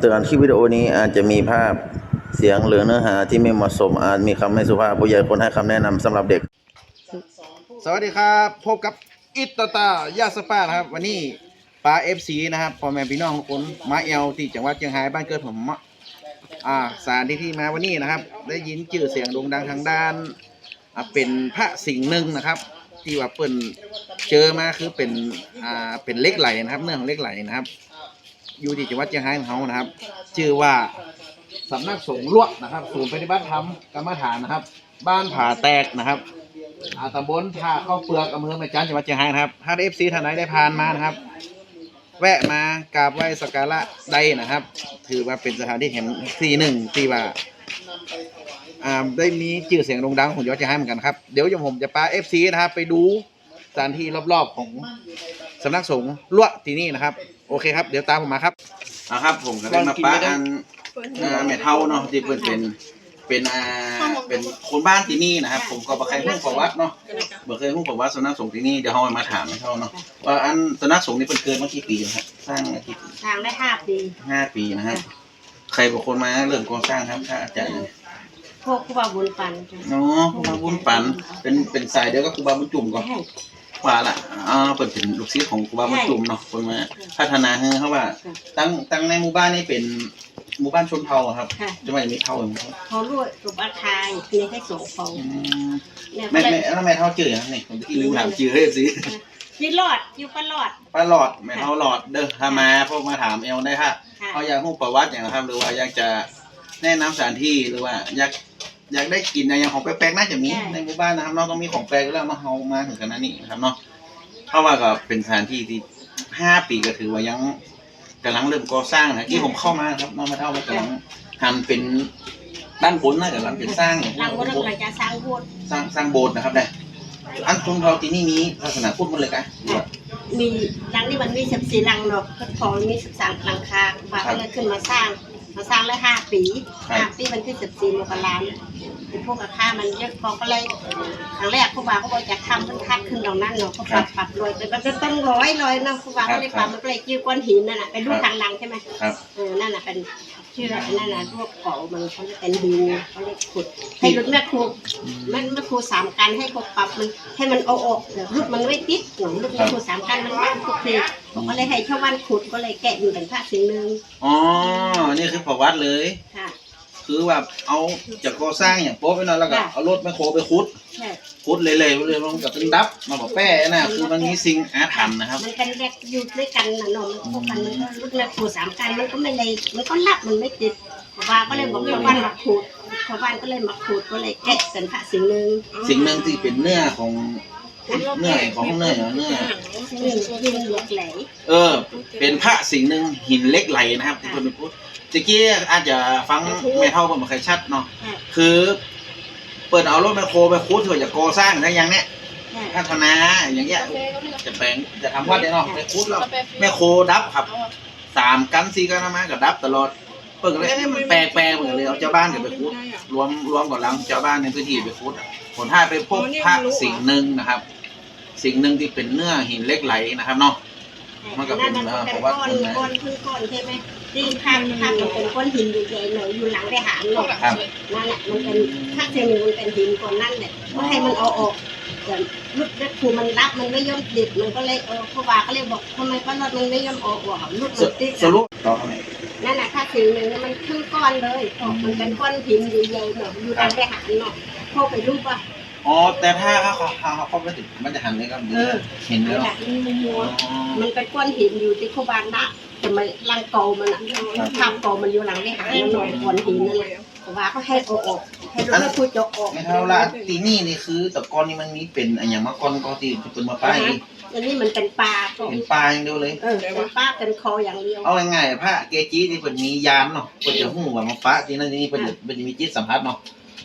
ำเตือนคลิปวิดีโอนี้อาจจะมีภาพเสียงหรือเนื้อหาที่ไม่เหมาะสมอาจมีคำไม่สุภาพผู้ใหญ่ควรให้คำแนะนำสำหรับเด็ก สวัสดีครับ พบกับอิตตาตายาสปานะครับ วันนี้ปลาเอฟซีนะครับพ่อแม่พี่น้องทุกคนมาเอลที่จังหวัดเชียงรายบ้านเกิดผมอ่าสถารที่ที่มาวันนี้นะครับ ได้ยินชื่อเสียงโด่งดังทางด้านอ่าเป็นพระสิงห์หนึ่งนะครับ ที่ว่าเปิ่นเจอมาคือเป็นอ่าเป็นเล็กไหลนะครับเนื่องของเล็กไหลนะครับ อยู่ที่จังหวัดเชียงรายของเขานะครับ ชื่อว่าสำนักสงฆ์ลวดนะครับ ศูนย์ปฏิบัติธรรมกรรมฐานนะครับ บ้านผาแตกนะครับอาตำบลท่าข้าวเปลือกอำเภอแม่จันจังหวัดเชียงรายนะครับ ถ้าได้เอฟซีท่านไหนได้ผ่านมานะครับ แวะมากราบไหว้สักการะได้นะครับ ถือว่าเป็นสถานที่แห่งที่หนึ่งที่ว่าอ่าได้มีชื่อเสียงโด่งดังของจังหวัดเชียงรายเหมือนกันครับ เดี๋ยวผมจะพาเอฟซีนะครับไปดูสถานที่รอบๆของ สำนักสงฆ์ลวดที่นี่นะครับ โอเคครับ เดี๋ยวตามผมมาครับอ่าครับ ผมก็ได้มาป้าอันอ่าแม่เท่าเนาะที่เพิ่นเป็นเป็นอ่าเป็นคนบ้านที่นี่นะครับ ผมก็บ่เคยฮู้ประวัติเนาะบ่เคยฮู้ประวัติสำนักสงฆ์ที่นี่เดี๋ยวเฮามาถามแม่เท่าเนาะว่าอันสำนักสงฆ์นี่เพิ่นเกิดมากี่ปีแล้วครับสร้างมากี่ปีทางได้ห้าปีห้าปีนะครับใครเป็นคนมาเริ่มก่อสร้างครับถ้าอาจารย์พวกครูบาบุญปันจ้ะเนาะครูบาบุญปันเป็นเป็นสายเดียวกับครูบาบุญจุ่มก่อน ใช่ว่าล่ะอ่าเพิ่นเป็นลูกศิษย์ของครูบาบุญจุ่มเนาะเพิ่นมาพัฒนาให้เขาว่า ตั้งตั้งในหมู่บ้านนี่เป็นหมู่บ้านชนเผ่าอะครับค่ะ จะไม่มีเผ่าอย่างครับเขาลวดสุบาคายในแค่สองฟองอืมเนี่ยแม่แม่แล้วแม่เท่าจือยังนี่ผมที่ลืมถามจือให้สิยืดรอดอยู่ปลอด ป้าหลอดแม่เท่าหลอดเด้อถ้ามาพวกมาถามเอลได้ค่ะ ค่ะ เขาอยากรู้ประวัติอย่างนะครับหรือว่าอยากจะแนะนำสถานที่หรือว่าอยาก อยากได้กินอะไรอย่างของแปลกๆน่าจะมีในหมู่บ้านนะครับเนาะต้องมีของแปลกอยู่แล้วเนาะเฮามาถึงขนาดนี้นะครับเนาะเพราะว่าก็เป็นสถานที่ที่ห้าปีก็ถือว่ายังกำลังเริ่มก่อสร้างนะที่ผมเข้ามาครับน้องมาเท่ามันกำลังทำเป็นด้านบนน่ากำลังเป็นสร้างหลังวัดกำลังจะสร้างโบสถ์สร้างสร้างโบสถ์นะครับเนี่ยอันชนเผ่าที่นี่มีศาสนาพุทธหมดเลยกันมีหลังนี้มันมีสิบสี่หลังเนาะก็พอมีสิบสามหลังคาครูบาก็เลยขึ้นมาสร้าง มาสร้างได้ห้าปีห้าปีมันขึ้นสิบสี่มกราเนี่ยพวกราคามันเยอะพอก็เลยครั้งแรกครูบาก็บอกจะทำมันคัดขึ้นตรงนั้นเนาะก็ปรับปรับรวยไปมันก็ต้องร้อยร้อยเนาะครูบาก็เลยปรับมันก็เลยกิ้วก้อนหินนั่นแหละไปดูทางหลังใช่ไหมครับเออนั่นน่ะเป็น ชื่ออะไรนั่นน่ะพวกเกาะมันเขาเรียกเป็นดินเขาเรียกขุด ให้รถแม่ครูมันแม่ครูสามกันให้เขาปรับมันให้มันเอาออกเดี๋ยวรถมันไม่ติดหนูรถแม่ครูสามกันมันมันทุกทีผมก็เลยให้ชาวบ้านขุดก็เลยแกะอยู่เป็นภาคสิ่งหนึ่งอ๋อ นี่คือประวัติเลย ค่ะ คือแบบเอาจากก่อสร้างอย่างโป๊ะไปหน่อยแล้วก็ค่ะเอารถแมคโครไปขุด ใช่ ขุดเละๆเลยลงกับเป็นดับมาบอกแป้นะคือมันมีสิ่งอาถรรพ์นะครับมันกันแยกอยู่ด้วยกันนะนาะมันพวกกันมันก็รถแม่ครูสามกันมันก็ไม่เลยมันก็รับมันไม่ติดชาวบ้านก็เลยบอกชาวบ้านมาขุดชาวบ้านก็เลยมาขุดก็เลยแกะเป็นภาสิ่งหนึ่งสิ่งหนึ่งที่เป็นเนื้อของเนื้อของเนื้อเนื้อหนึ่งยิงเหล็กไหลเออ เป็นพระสิ่งหนึ่งหินเล็กไหลนะครับที่คนพูดตะกี้อาจจะฟังไม่เท่าผมไม่เคยชัดเนาะคือ เปิดเอารถแมคโครไปขุดเพื่อจะก่อสร้างอะไรอย่างเนี้ยค่ะพัฒนาอย่างเงี้ยจะแปลงจะทำวัดเนี่ยเนาะไปคุดแล้วแม่โคดับครับสามกันสี่กันมาก็ดับตลอดเปิดเลยเอ๊ะมันแปลกแปลกเหมือนเลยเอาเจ้าบ้านเดี๋ยวไปคุดรวมรวมกับหลังเจ้าบ้านในพื้นที่ไปคุดอะผลท้ายไปพบพระสิ่งหนึ่งนะครับ สิ่งหนึ่งที่เป็นเนื้อหินเหล็กไหลนะครับเนาะมันก็เป็นนั่นเอ่อเป็นประวัก้ติอนคนนะก้อนพื้นก้อนใช่ไหม ที่ข้างข้างมันเป็นก้อนหินอยู่ใหญ่หน่อยอยู่หลังได้หางหน่อยครับ นั่นแหละมันเป็นข้างเซนูมันเป็นหินก้อนนั่นแหละก็ให้มันเอาออกแต่ลุดแม่ครูมันรับมันไม่ยอมติดมันก็เลยเออครูบาก็เลยบอกทำไมก็รถมันไม่ยอมออกออกลุดสมันติดสรุปต่อไปนั่นแหละถ้าถึงหนึ่งมันครึ่งก้อนเลยมันเป็นก้อนหินอยู่ใหญ่หน่อยอยู่หลังได้หางหน่อยเข้าไปรูปว่า อ๋อ แต่ถ้าเขาเขาเขาเขาไม่ถึงมันจะหันเลยครับเออเห็นนั่แล้นวแหละมันมัวอ๋อมันเป็นก้อนหินอยู่ที่คูบานนะแต่มันลังโกมันอะทำโกมันอยู่หลังได้หางมันหน่อยก้อนหินนั่นแหละแต่ว่าเขาให้เอาออกให้รถแม่พูดจกออกไม่เท่าละตีนี่นี่คือแตะกอนนี่มันมีเป็นอะไรอย่างมาก่อนก็ที่เป็นมาป้ายนี่อันนี้มันเป็นปลาก็เป็นปลาอย่างเดียวเลยเออเป็นปลาเป็นคออย่างเดียวเอาง่ายๆพระเกจิที่เพิ่นมียานเนาะเพิ่นจะหู้ว่ามาปะที่นั่นที่นี่เพิ่นจะเพิ่นจะมีจิตสัมผัสเนาะ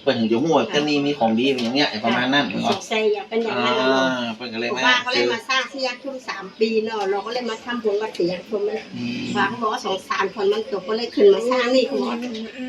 เพิ่นถึงจะหู้ว่าที่นี่มีของดีอย่างเงี้ยประมาณนั้นสเนาะงสัยอย่าเป็นอย่างอ่านั้นนะเนาะเพิ่นก็เลยผมมาว่าก็เจเลยอมาสร้างที่ยักษ์ชุ่มสามปีเนาะเราก็เลยมาทำบุญวัดเสียงชุมมันอืมว่าเขาบอกว่าสงสารคนมันตกก็เลยขึ้นมาสร้างนี่เขาบอก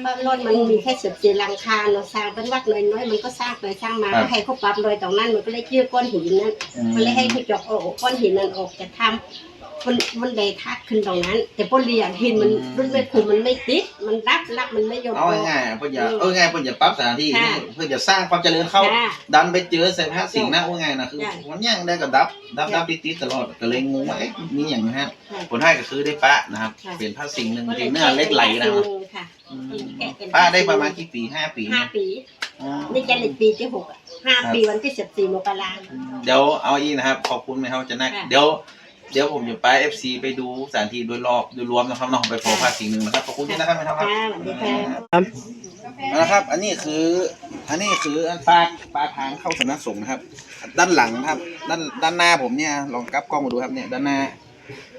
ว่ารถมันมีแค่สิบสี่หลังคาเนาะสร้างเป็นวัดน้อยๆมันก็สร้างไปสร้างมาให้เขาปรับเลยตรงนั้นมันก็เลยเชื่อก้อนหินนั้นอืม มันเลยให้ผู้จกเอาก้อนหินนั้นออกจะทำ มันมันเลยทักขึ้นตรงนั้น แต่พอเรียนเห็นมันรุ่นแม่ครูมันไม่ติด มันรับรับมันไม่ยอมเอาออกง่ายๆเพื่อจะเออง่ายเพื่อจะปรับสถานที่ค่ะเพื่อจะสร้างความเจริญเข้าค่ะดันไปเจอใส่พระสิ่งนะว่าง่ายนะคือค่ะมันยังได้กับดับ ดับค่ะดับติดๆตลอดก็เลยงงว่าเอ๊ะมีอย่างนี้ฮะค่ะผลให้ก็คือได้ปะนะครับค่ะเป็นพระสิ่งหนึ่งที่เนื้อเล็กไหลนะครับค่ะอืมแกะเป็นป้าได้ประมาณกี่ปีห้าปีห้าปีอ๋อนี่จะเลยปีที่หกอะห้าครับปีวันที่สิบสี่มกราคมเดี๋ยวเอาอีกนะครับขอบคุณไหมครับจะนักค่ะเดี๋ยว เดี๋ยวผมจะไปเอฟซีไปดูสถานที่โดยรอบโดยรวมนะครับน้องไปโฟกัสสิ่งหนึ่งนะครับขอบคุณที่นะครับไม่ทำครับค่ะสวัสดีค่ะนะครับ อันนี้คือ อันนี้คืออันปลาปลาทางเข้าสำนักสงฆ์นะครับ ด้านหลังนะครับ ด้านด้านหน้าผมเนี่ยลองกลับกล้องมาดูครับเนี่ยด้านหน้า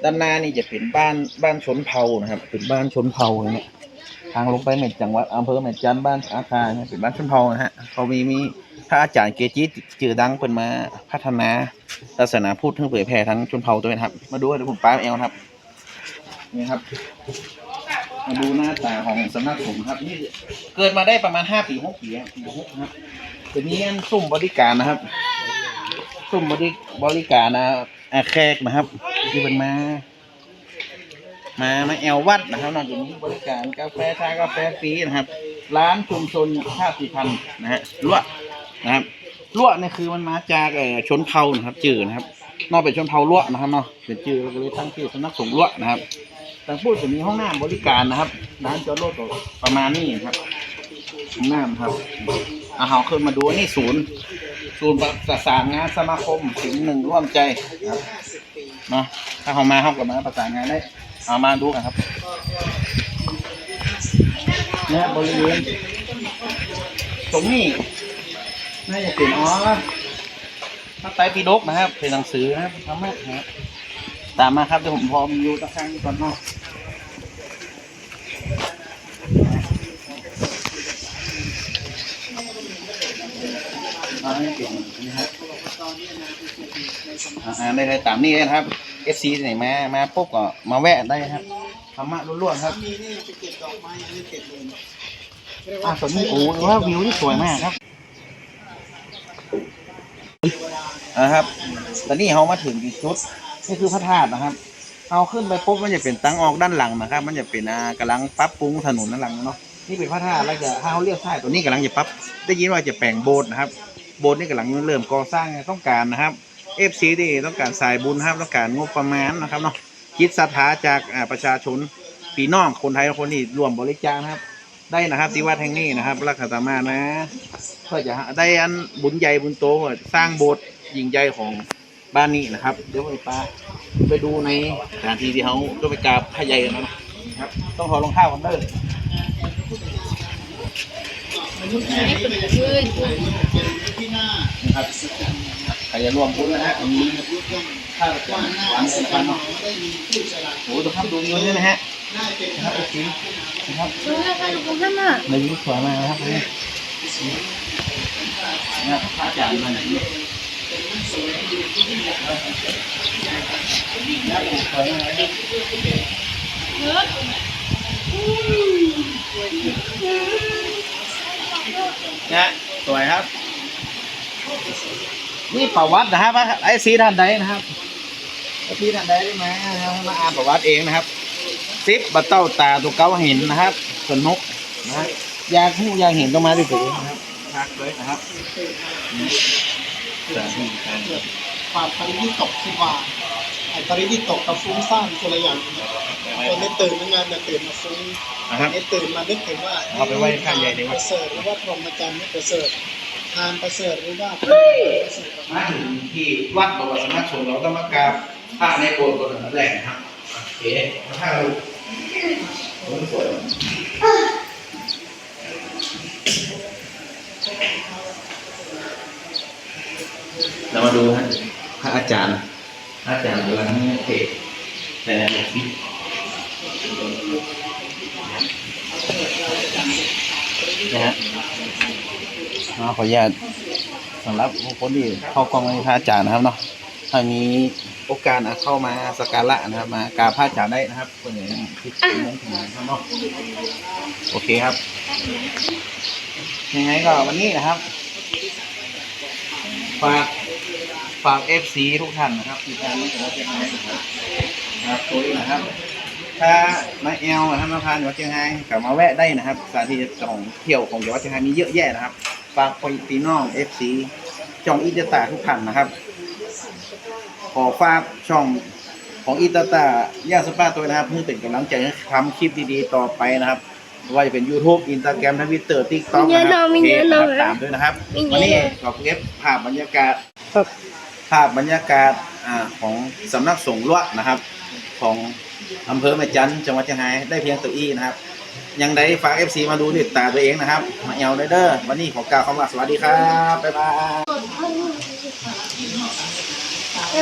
ด้านหน้านี่จะเป็นบ้านบ้านชนเผ่านะครับเป็นบ้านชนเผ่าเนี่ยทางลงไปเม็ดจังหวัดอำเภอเม็ดจันทร์บ้านอาคาเนี่ยเป็นบ้านชนเผ่านะฮะเขามีมี พระอาจารย์เกจิจือดังเป็นมาพัฒนาศาสนาพุทธให้เผยแผ่ทั้งชนเผ่าตัวนี้นะครับ มาดูเดี๋ยวผมป้าเอลครับนี่ครับ มาดูหน้าตาของสำนักสงฆ์ครับนี่เกิดมาได้ประมาณห้าปีหกปีปีหกนะครับตัวนี้อันซุ่มบริการนะครับซุ่มบริบริการนะอาแขกนะครับที่เป็นมามามาแอลวัดนะครับนอกจากนี้บริการกาแฟชากาแฟฟรีนะครับ ร้านชุมชนชาติพันนะฮะลวด นะครับลวดนี่คือมันมาจากเอ่อชนเผ่านะครับ จืดนะครับ นอกเป็นชนเผ่าลวดนะครับเนาะเป็นจืดเราก็เลยตั้งชื่อสำนักสงฆ์ลวดนะครับแต่พูดถึงมีห้องน้ำบริการนะครับร้านจอดรถประมาณนี้ครับห้องน้ำครับอาหาขึ้นมาดูนี่ศูนย์ ศูนย์ประสานงานสมาคมสิ่งหนึ่งร่วมใจครับเนาะถ้าเขามาเขากับมาประสานงานได้เอามาดูกันครับเนี่ยบริเวณตรงนี้ น่าจะเป็นอ๋อพระไตรปิฎกนะครับเป็นหนังสือนะครับธรรมะนะครับตามมาครับเดี๋ยวผมพอมีอยู่ตะข้างก่อนเนาะเอาให้เปลี่ยนนี่ครับอ่าได้เลยตามนี้เลยนะครับ FC ไหนมา มาปุ๊บก็มาแวะได้ครับธรรมะล้วนๆครับอ่าส่วนนี้โอ้โหว่าวิวที่สวยมากครับ นะครับตอนนี้เขามาถึงอีกจุดนี่คือพระธาตุนะครับเอาขึ้นไปปุ๊บมันจะเป็นตั้งออกด้านหลังนะครับ มันจะเป็นอ่ากลังปรับปรุงถนนด้านหลังเนาะนี่เป็นพระธาตุแล้วจะถ้าเขาเรียกท่าตัวนี้กำลังจะปรับได้ยินว่าจะแปลงโบสถ์นะครับ โบสถ์นี่กำลังเริ่มก่อสร้างต้องการนะครับเอฟซีดีต้องการสายบุญครับต้องการงบประมาณนะครับเนาะคิดศรัทธาจากอ่าประชาชนพี่น้องคนไทยคนที่รวมบริจาคนะครับ ได้นะครับที่วัดแห่งนี้นะครับรักษาตามานะเพื่อจะได้อันบุญใหญ่บุญโตสร้างโบสถ์ยิ่งใหญ่ของบ้านนี้นะครับ เดี๋ยวไปปาไปดูในสถานที่ที่เขาต้องไปกราบพระใหญ่กันนะครับ ต้องขอรองเท้ากันเด้อนะครับใครจะรวมบุญนะฮะมีข้าวกล้วยหวานเลยนะครันโอ้โหดูครับดูเยอะเลยนะฮะนะครับโอเค นะครับดูนะคะดูคุณท่านน่ะในยุคสวยมากนะครับนี่เนี่ยพระอาจารย์มาไหนเนี่ยสวยมากนะสวยครับ นี่ประวัตินะครับไอ้สีท่านใดนะครับไอ้สีท่านใดได้มานะครับมาอ่านประวัติเองนะครับ ซิปบัตเต้าตาตัวเก้าหินนะครับสวนนกนะฮะอยากหูอยากเห็นต้องมาด้วยตัวนะครับพักเลยนะครับนี่สาธุการความปริวิตกคือว่าไอ้ปริวิตกกับฟุ้งซ่านคนละอย่างคนนี้ตื่นมางานแต่ตื่นมาฟุ้งนะครับไอ้ตื่นมานึกถึงว่าเอาไปไว้ข้างใหญ่ดีกว่าประเสริฐหรือว่าพรหมจรรย์ไม่ประเสริฐทานประเสริฐหรือว่าประเสริฐมาถึงที่วัดประวัติสำนักสงฆ์เราต้องมากราบพระในโบสถ์ก่อนอันแรกนะครับโอเคถ้าเราโอ้ยสวย เรามาดูฮะพระอาจารย์ พระอาจารย์กำลังเทศแต่ละบทที่นะฮะขออนุญาตสำหรับคนที่เข้ากองในพระอาจารย์นะครับเนาะถ้ามี โอกาสอะเข้ามาสักการะนะครับมากราบพระอาจารย์ได้นะครับคนไหนที่เป็นมงคลนะครับเนาะโอเคครับยังไงก็วันนี้นะครับฝากฝากเอฟซีทุกท่านนะครับที่ทางมาจากเชียงรายนะครับตัวนี้นะครับ ถ้ามาแอลนะครับมาพานวัดเชียงรายกลับมาแวะได้นะครับสถานที่ท่องเที่ยวของจังหวัดเชียงรายมีเยอะแยะนะครับฝากพี่น้องเอฟซีจองอิตาตาทุกท่านนะครับ อฝากช่องของอิตาตาย่าสปาตัวนะครับเพื่อเป็นกำลังใจให้ทำคลิปดีๆต่อไปนะครับไม่ว่าจะเป็น YouTube Instagram Twitter TikTok นะครับเพจนะครับตามด้วยนะครับ วันนี้ขอเก็บภาพบรรยากาศภาพบรรยากาศอ่าของสำนักสงฆ์ลวดนะครับ ของอำเภอแม่จันทร์จังหวัดเชียงรายได้เพียงตัวอี้นะครับ ยังได้ฝาก FC มาดูด้วยตาตัวเองนะครับ มาเอลเด้อวันนี้ขอกล่าวคำว่าสวัสดีครับ บ๊ายบาย แ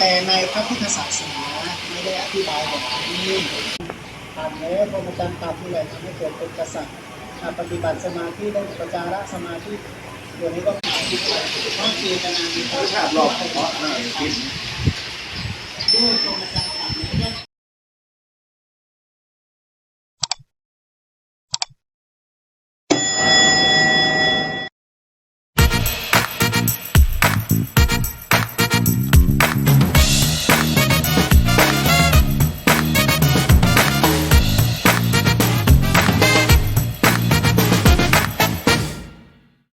ต่ในพระพุทธศาสนาไม่ได้อธิบายแบบนี้ทำแล้วพรหมจรรย์ตามที่แหละทำให้เกิดเป็นกษัตริย์ปฏิบัติสมาธิได้อุปจาระสมาธิตัวนี้ก็ ชาดที่เพราะเจตนามีภาพรอบของเพราะหน้าพิษด้วยพรหม